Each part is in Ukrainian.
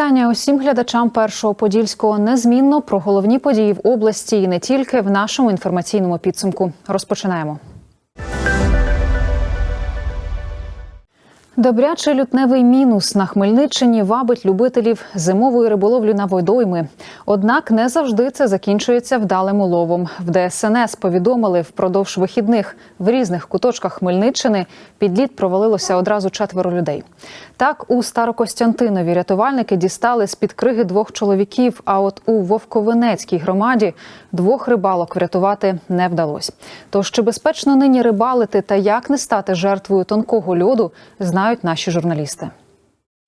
Вітання усім глядачам першого подільського незмінно про головні події в області і не тільки в нашому інформаційному підсумку. Розпочинаємо. Добрячий лютневий мінус на Хмельниччині вабить любителів зимової риболовлі на водойми. Однак не завжди це закінчується вдалим уловом. В ДСНС повідомили впродовж вихідних в різних куточках Хмельниччини під лід провалилося одразу четверо людей. Так у Старокостянтинові рятувальники дістали з під криги двох чоловіків. А от у Вовковенецькій громаді двох рибалок врятувати не вдалося. Тож чи безпечно нині рибалити та як не стати жертвою тонкого льоду, знають наші журналісти.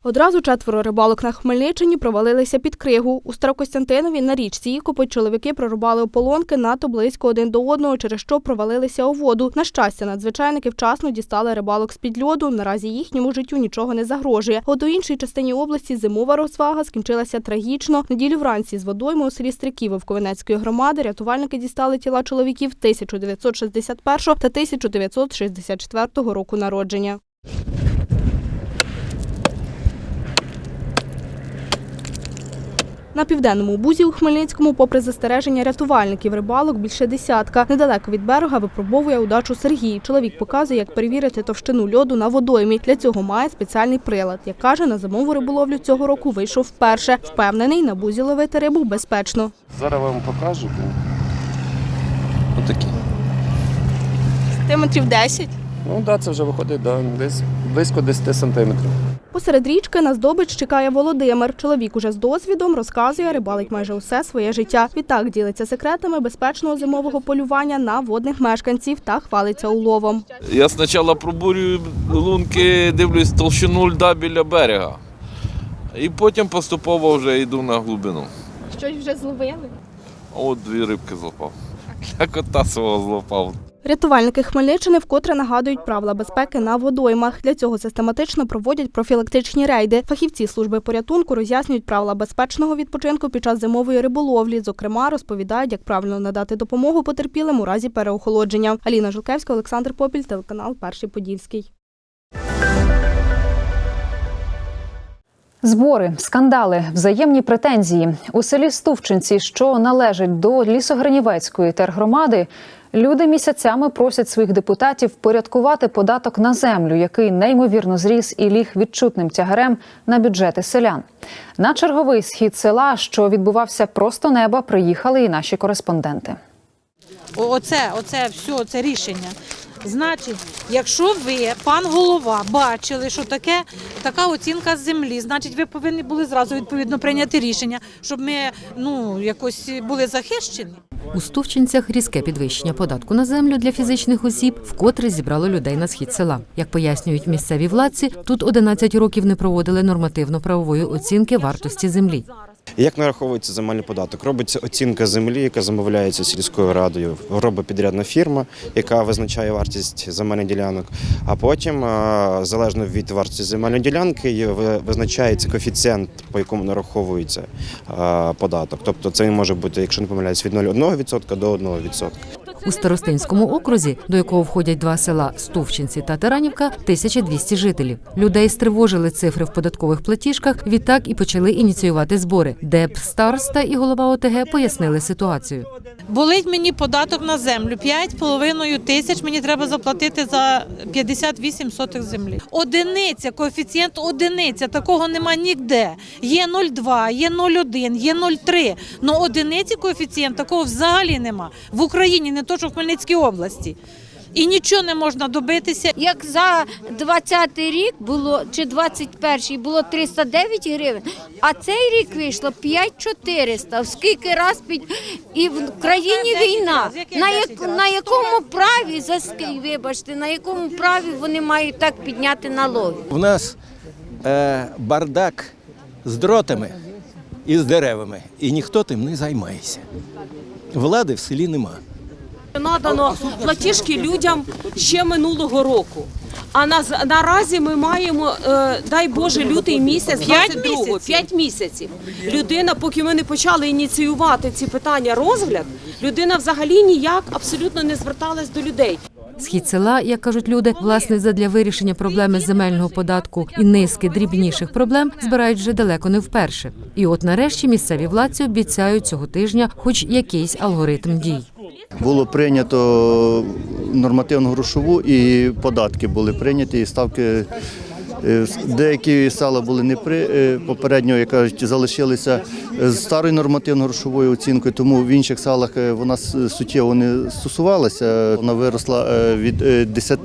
Одразу четверо рибалок на Хмельниччині провалилися під кригу. У Старокостянтинові на річці Ікопи чоловіки прорубали ополонки надто близько один до одного, через що провалилися у воду. На щастя, надзвичайники вчасно дістали рибалок з-під льоду. Наразі їхньому життю нічого не загрожує. От у іншій частині області зимова розвага скінчилася трагічно. Неділю вранці з водойми у селі Стриків Вовковенецької громади рятувальники дістали тіла чоловіків 1961 та 1964 року народження. На південному бузі у Хмельницькому, попри застереження рятувальників рибалок, більше десятка. Недалеко від берега випробовує удачу Сергій. Чоловік показує, як перевірити товщину льоду на водоймі. Для цього має спеціальний прилад. Як каже, на зимову риболовлю цього року вийшов вперше. Впевнений, на бузі ловити рибу безпечно. Зараз вам покажу. Отакі. Сантиметрів 10. Ну так, да, це вже виходить да, десь близько 10 сантиметрів. Посеред річки на здобич чекає Володимир. Чоловік уже з досвідом розказує, рибалить майже усе своє життя. Відтак ділиться секретами безпечного зимового полювання на водних мешканців та хвалиться уловом. Я спочатку пробурюю лунки, дивлюсь толщину льда біля берега. І потім поступово вже йду на глибину. Щось вже зловили? От дві рибки злопав. Для кота свого злопав. Рятувальники Хмельниччини вкотре нагадують правила безпеки на водоймах. Для цього систематично проводять профілактичні рейди. Фахівці служби порятунку роз'яснюють правила безпечного відпочинку під час зимової риболовлі. Зокрема, розповідають, як правильно надати допомогу потерпілим у разі переохолодження. Аліна Жулкевська, Олександр Попіль, телеканал Перший Подільський. Збори, скандали, взаємні претензії у селі Стувчинці, що належить до лісогранівецької тергромади. Люди місяцями просять своїх депутатів порядкувати податок на землю, який неймовірно зріс і ліг відчутним тягарем на бюджети селян. На черговий схід села, що відбувався просто неба, приїхали і наші кореспонденти. Оце, оце все, це рішення. Значить, якщо ви, пан голова, бачили, що таке така оцінка землі, значить, ви повинні були зразу відповідно прийняти рішення, щоб ми ну якось були захищені. У Стовчинцях різке підвищення податку на землю для фізичних осіб вкотре зібрало людей на схід села. Як пояснюють місцеві владці, тут 11 років не проводили нормативно-правової оцінки вартості землі. Як нараховується земельний податок? Робиться оцінка землі, яка замовляється сільською радою. Робить підрядна фірма, яка визначає вартість земельних ділянок. А потім, е, залежно від вартості земельної ділянки, визначається коефіцієнт, по якому нараховується е, податок. Тобто це може бути, якщо не помиляюсь, від 0,1% до 1%. У Старостинському окрузі, до якого входять два села Стувчинці та Таранівка, 1200 жителів. Людей стривожили цифри в податкових платіжках. Відтак і почали ініціювати збори. ДЕП староста і голова ОТГ пояснили ситуацію. Болить мені податок на землю. 5,5 тисяч мені треба заплатити за 58 сотих землі. Одиниця, коефіцієнт одиниця, такого нема ніде. Є 0,2, є 0,1, є 0,3. Ну одиниці коефіцієнт такого взагалі нема. В Україні, не то що в Хмельницькій області. І нічого не можна добитися. Як за 20-й рік було чи 21-й було 309 гривень, а цей рік вийшло 5400. В скільки раз під і в країні війна. На як на якому праві за ски- вибачте, на якому праві вони мають так підняти налоги? У нас е, бардак з дротами і з деревами, і ніхто тим не займається. Влади в селі нема. Надано платіжки людям ще минулого року. А на, наразі ми маємо, е, дай Боже, лютий місяць П'ять 22-го, місяців? 5 місяців. Людина, поки ми не почали ініціювати ці питання розгляд, людина взагалі ніяк абсолютно не зверталась до людей. Схід села, як кажуть люди, власне, задля вирішення проблеми земельного податку і низки дрібніших проблем збирають вже далеко не вперше. І от нарешті місцеві владці обіцяють цього тижня, хоч якийсь алгоритм дій. Було прийнято нормативну грошову і податки були прийняті, і ставки. е, Деякі села були не при е, попередньо, як кажуть, залишилися з старою нормативно-грошовою оцінкою, тому в інших селах е, вона суттєво не стосувалася. Вона виросла від е, 10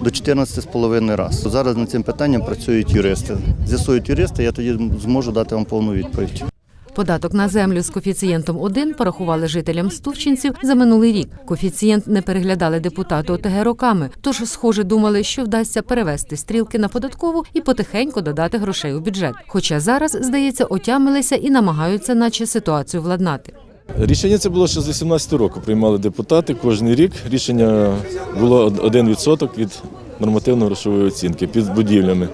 до 14,5 разів. Зараз над цим питанням працюють юристи. З'ясують юристи, я тоді зможу дати вам повну відповідь. Податок на землю з коефіцієнтом 1 порахували жителям Стувчинців за минулий рік. Коефіцієнт не переглядали депутати ОТГ роками, тож, схоже, думали, що вдасться перевести стрілки на податкову і потихеньку додати грошей у бюджет. Хоча зараз, здається, отямилися і намагаються, наче ситуацію владнати. Рішення це було ще з 18 року. Приймали депутати кожен рік. Рішення було 1% від нормативно-грошової оцінки під будівлями,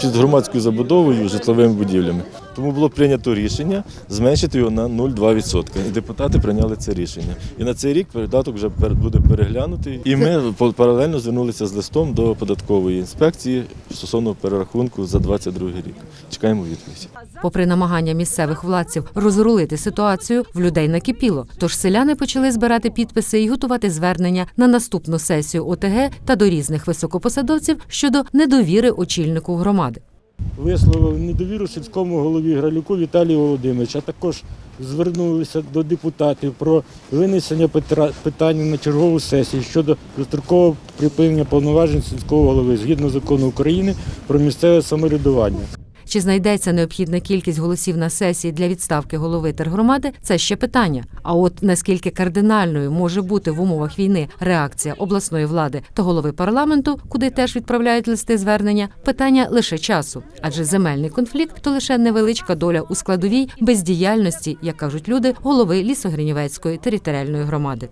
під громадською забудовою, житловими будівлями. Тому було прийнято рішення зменшити його на 0,2%. І депутати прийняли це рішення. І на цей рік податок вже буде переглянутий. І ми по- паралельно звернулися з листом до податкової інспекції стосовно перерахунку за 2022 рік. Чекаємо відповідь. Попри намагання місцевих владців розрулити ситуацію, в людей накипіло. Тож селяни почали збирати підписи і готувати звернення на наступну сесію ОТГ та до різних високопосадовців щодо недовіри очільнику громади. Висловив недовіру сільському голові Гралюку Віталію Володимировичу, а також звернулися до депутатів про винесення питання на чергову сесію щодо дострокового припинення повноважень сільського голови згідно закону України про місцеве самоврядування. Чи знайдеться необхідна кількість голосів на сесії для відставки голови тергромади? Це ще питання. А от наскільки кардинальною може бути в умовах війни реакція обласної влади та голови парламенту, куди теж відправляють листи звернення, питання лише часу, адже земельний конфлікт то лише невеличка доля у складовій бездіяльності, як кажуть люди, голови лісогринівецької територіальної громади.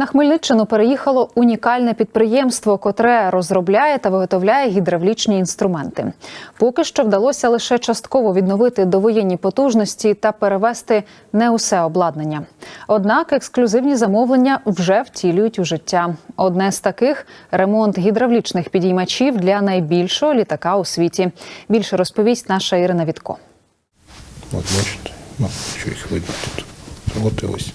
На Хмельниччину переїхало унікальне підприємство, котре розробляє та виготовляє гідравлічні інструменти. Поки що вдалося лише частково відновити довоєнні потужності та перевести не усе обладнання. Однак ексклюзивні замовлення вже втілюють у життя. Одне з таких ремонт гідравлічних підіймачів для найбільшого літака у світі. Більше розповість наша Ірина Вітко. От бачите, ну, що їх видно тут. От і ось.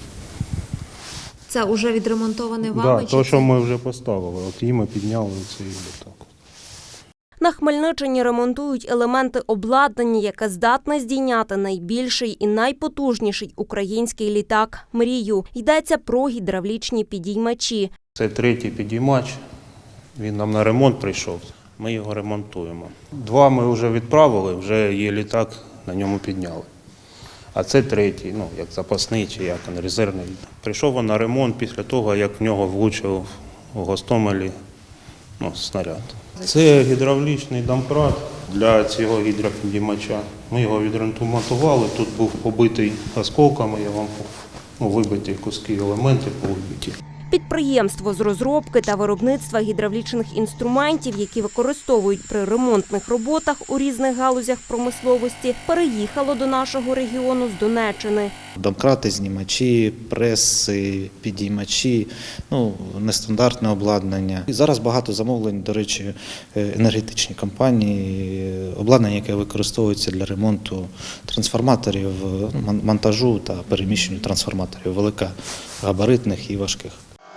Це вже відремонтований Да, вами? то, що це- ми вже поставили. От її ми підняли цей літак. На Хмельниччині ремонтують елементи обладнання, яке здатне здійняти найбільший і найпотужніший український літак мрію. Йдеться про гідравлічні підіймачі. Це третій підіймач. Він нам на ремонт прийшов. Ми його ремонтуємо. Два ми вже відправили, вже є літак, на ньому підняли. А це третій, ну як запасний чи як він, резервний. Прийшов він на ремонт після того, як в нього влучив у Гостомелі ну, снаряд. Це гідравлічний домкрат для цього гідропідіймача. Ми його відремонтували. Тут був побитий осколками, я вам ну, вибиті куски елементи повибиті. Підприємство з розробки та виробництва гідравлічних інструментів, які використовують при ремонтних роботах у різних галузях промисловості, переїхало до нашого регіону з Донеччини. Домкрати, знімачі, преси, підіймачі, ну, нестандартне обладнання. І зараз багато замовлень, до речі, е, енергетичні компанії, обладнання, яке використовується для ремонту трансформаторів, е, монтажу та переміщенню трансформаторів великогабаритних і важких.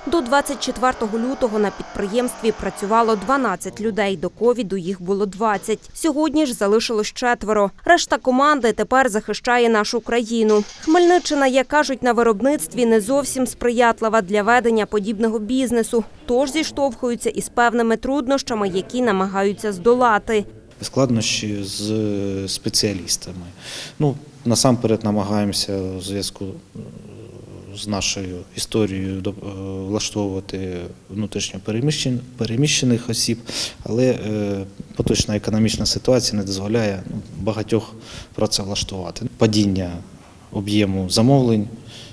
До 24 лютого на підприємстві працювало 12 людей. До ковіду їх було 20. Сьогодні ж залишилось четверо. Решта команди тепер захищає нашу країну. Хмельниччина, як кажуть, на виробництві не зовсім сприятлива для ведення подібного бізнесу, тож зіштовхуються із певними труднощами, які намагаються здолати. складнощі з е, спеціалістами. Ну, насамперед намагаємося у зв'язку з нашою історією е, влаштовувати внутрішньо переміщен- переміщених осіб, але е, поточна економічна ситуація не дозволяє ну, багатьох працевлаштувати. Падіння об'єму замовлень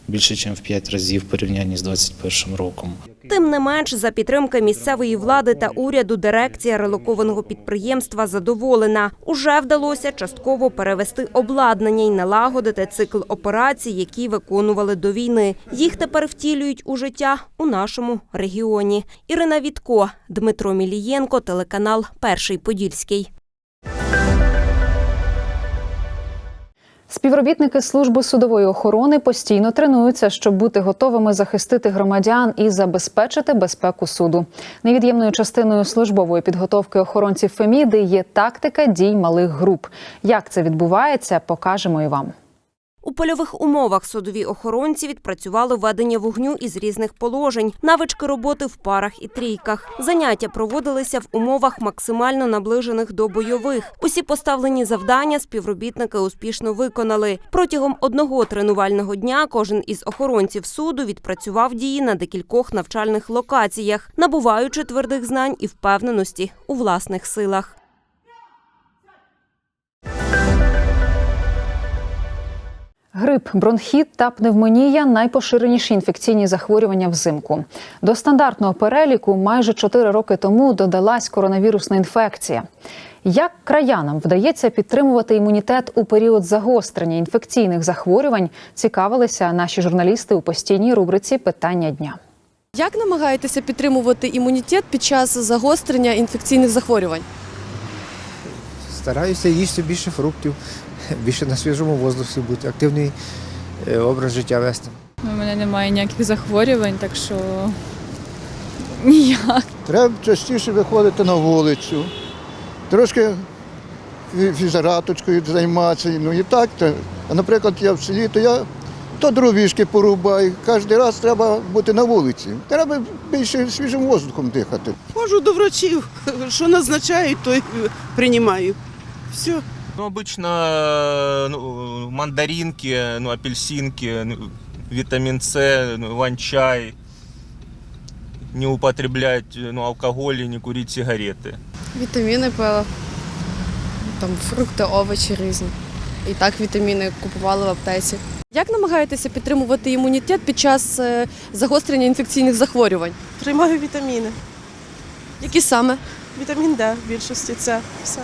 більше, ніж в 5 разів в порівнянні з 2021 роком. Тим не менш, за підтримки місцевої влади та уряду дирекція релокованого підприємства задоволена. Уже вдалося частково перевести обладнання і налагодити цикл операцій, які виконували до війни. Їх тепер втілюють у життя у нашому регіоні. Ірина Вітко, Дмитро Мілієнко, телеканал Перший Подільський. Співробітники служби судової охорони постійно тренуються, щоб бути готовими захистити громадян і забезпечити безпеку суду. Невід'ємною частиною службової підготовки охоронців Феміди є тактика дій малих груп. Як це відбувається, покажемо і вам. У польових умовах судові охоронці відпрацювали ведення вогню із різних положень, навички роботи в парах і трійках. Заняття проводилися в умовах максимально наближених до бойових. Усі поставлені завдання співробітники успішно виконали. Протягом одного тренувального дня кожен із охоронців суду відпрацював дії на декількох навчальних локаціях, набуваючи твердих знань і впевненості у власних силах. Грип, бронхіт та пневмонія найпоширеніші інфекційні захворювання взимку. До стандартного переліку майже 4 роки тому додалась коронавірусна інфекція. Як краянам вдається підтримувати імунітет у період загострення інфекційних захворювань, цікавилися наші журналісти у постійній рубриці Питання дня. Як намагаєтеся підтримувати імунітет під час загострення інфекційних захворювань? Стараюся їсти більше фруктів, більше на свіжому воздусі бути, активний е, образ життя вести. У мене немає ніяких захворювань, так що ніяк. Треба частіше виходити на вулицю, трошки фі- фізараточкою займатися. Ну і так. то. А наприклад, я в селі, то я то дровішки порубаю. Кожен раз треба бути на вулиці. Треба більше свіжим воздухом дихати. Ходжу до врачів, що назначають, то й приймаю. Все. Ну, обычно ну, мандаринки, ну, апельсинки, ну, витамин С, ну, ланчай. Не употреблять ну, алкоголь и не курить сигареты. Вітаміни пила, там фрукти, овочі різні. І так вітаміни купували в аптеці. Як намагаєтеся підтримувати імунітет під час е, загострення інфекційних захворювань? Приймаю вітаміни. Які саме? Вітамін Д в більшості це все.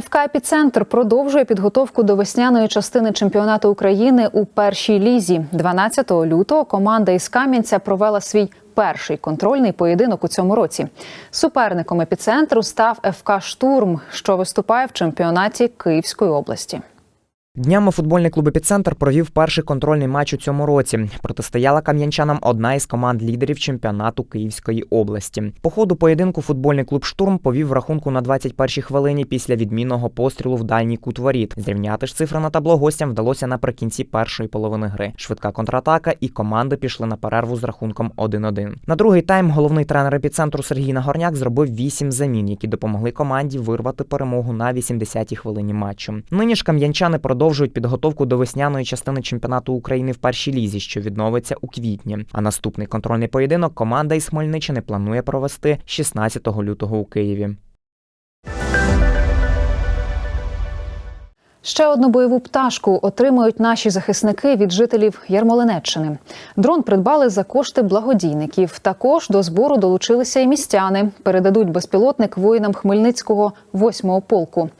ФК «Епіцентр» продовжує підготовку до весняної частини чемпіонату України у першій лізі. 12 лютого команда із Кам'янця провела свій перший контрольний поєдинок у цьому році. Суперником епіцентру став ФК Штурм, що виступає в чемпіонаті Київської області. Днями футбольний клуб «Епіцентр» провів перший контрольний матч у цьому році. Протистояла кам'янчанам одна із команд лідерів чемпіонату Київської області. По ходу поєдинку футбольний клуб Штурм повів рахунку на 21-й хвилині після відмінного пострілу в дальній кут воріт. Зрівняти ж цифри на табло гостям вдалося наприкінці першої половини гри. Швидка контратака, і команди пішли на перерву з рахунком 1-1. На другий тайм головний тренер епіцентру Сергій Нагорняк зробив 8 замін, які допомогли команді вирвати перемогу на 80-й хвилині матчу. Нині ж кам'янчани продовжують підготовку до весняної частини чемпіонату України в першій лізі, що відновиться у квітні. А наступний контрольний поєдинок команда із Хмельниччини планує провести 16 лютого у Києві. Ще одну бойову пташку отримують наші захисники від жителів Ярмолинеччини. Дрон придбали за кошти благодійників. Також до збору долучилися і містяни. Передадуть безпілотник воїнам Хмельницького 8-го полку.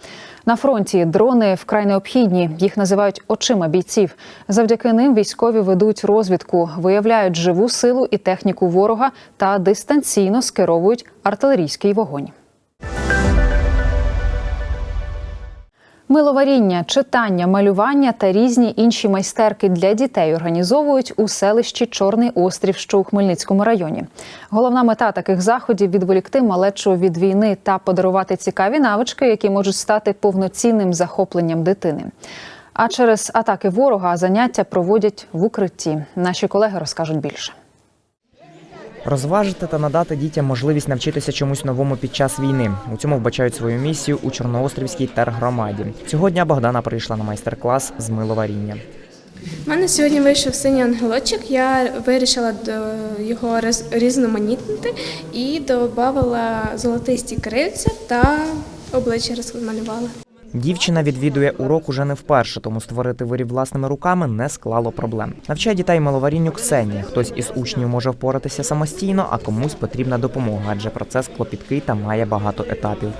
На фронті дрони вкрай необхідні. Їх називають очима бійців. Завдяки ним військові ведуть розвідку, виявляють живу силу і техніку ворога та дистанційно скеровують артилерійський вогонь. Миловаріння, читання, малювання та різні інші майстерки для дітей організовують у селищі Чорний Острів, що у Хмельницькому районі. Головна мета таких заходів відволікти малечу від війни та подарувати цікаві навички, які можуть стати повноцінним захопленням дитини. А через атаки ворога заняття проводять в укритті. Наші колеги розкажуть більше. Розважити та надати дітям можливість навчитися чомусь новому під час війни. У цьому вбачають свою місію у Чорноострівській тергромаді. Цього дня Богдана прийшла на майстер-клас з миловаріння. У мене сьогодні вийшов синій ангелочок. Я вирішила його різноманітнити і додавала золотисті крильця та обличчя розмалювала. Дівчина відвідує урок уже не вперше, тому створити виріб власними руками не склало проблем. Навчає дітей маловарінню Ксенія. Хтось із учнів може впоратися самостійно, а комусь потрібна допомога, адже процес клопіткий та має багато етапів.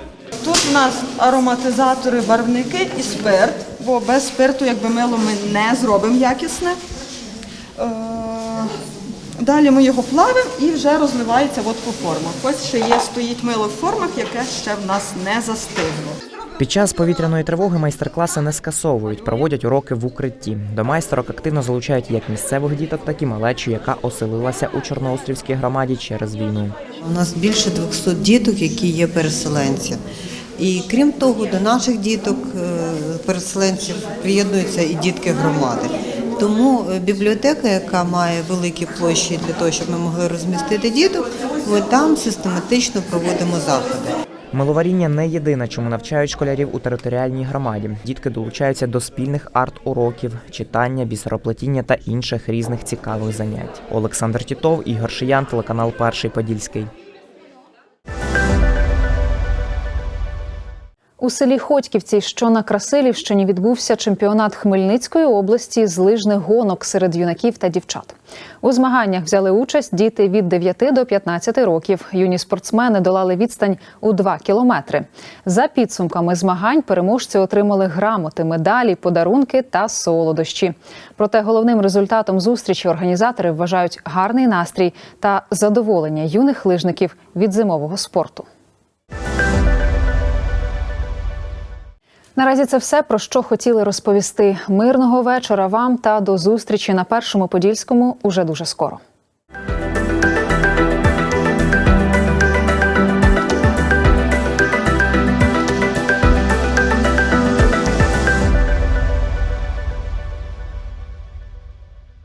Тут у нас ароматизатори, барвники і спирт, бо без спирту, якби мило, ми не зробимо якісне. Е, Далі ми його плавимо і вже розливається от по формах. Ось ще є, стоїть мило в формах, яке ще в нас не застигло. Під час повітряної тривоги майстер-класи не скасовують, проводять уроки в укритті. До майстерок активно залучають як місцевих діток, так і малечу, яка оселилася у Чорноострівській громаді через війну. У нас більше 200 діток, які є переселенці. І крім того, до наших діток, е, переселенців, приєднуються і дітки громади. Тому е, бібліотека, яка має великі площі для того, щоб ми могли розмістити діток, ми там систематично проводимо заходи. Миловаріння не єдине, чому навчають школярів у територіальній громаді. Дітки долучаються до спільних арт-уроків, читання, бісероплетіння та інших різних цікавих занять. Олександр Тітов, Ігор Шиян, телеканал Перший Подільський. У селі Ходьківці, що на Красилівщині, відбувся чемпіонат Хмельницької області з лижних гонок серед юнаків та дівчат. У змаганнях взяли участь діти від 9 до 15 років. Юні спортсмени долали відстань у 2 кілометри. За підсумками змагань переможці отримали грамоти, медалі, подарунки та солодощі. Проте головним результатом зустрічі організатори вважають гарний настрій та задоволення юних лижників від зимового спорту. Наразі це все про що хотіли розповісти. Мирного вечора вам та до зустрічі на першому подільському уже дуже скоро.